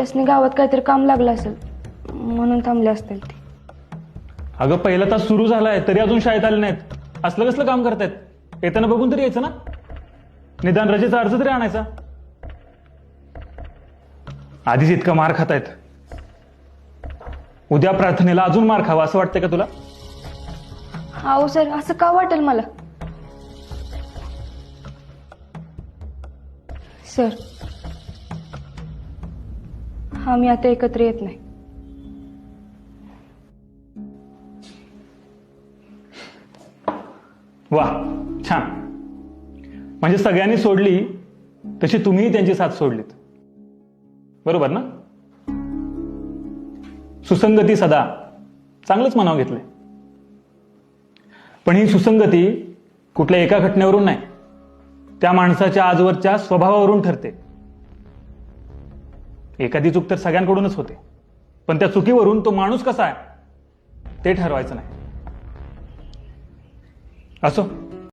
त्यासनी गावात काहीतरी काम लागलं असेल म्हणून थांबले असतील ते. अगं पहिला तास सुरू झालाय तरी अजून शाळेत आले नाहीत. असलं कसलं काम करतायत? येताना बघून तरी यायचं ना? निदान रजेचा अर्ज तरी आणायचा. आधीच इतका मार खातायत. उद्या प्रार्थनेला अजून मार खावा असं वाटतंय का तुला? अहो सर असं का वाटेल मला? सर आम्ही आता एकत्र येत नाही. वा छान. म्हणजे सगळ्यांनी सोडली तशी तुम्हीही त्यांची साथ सोडलीत. बरोबर ना? सुसंगती सदा. चांगलंच मनाव घेतलंय. पण ही सुसंगती कुठल्या एका घटनेवरून नाही. त्या माणसाच्या आजवरच्या स्वभावावरून ठरते. एखादी चूक तर सगळ्यांकडूनच होते. पण त्या चुकीवरून तो माणूस कसा आहे ते ठरवायचं नाही. असो.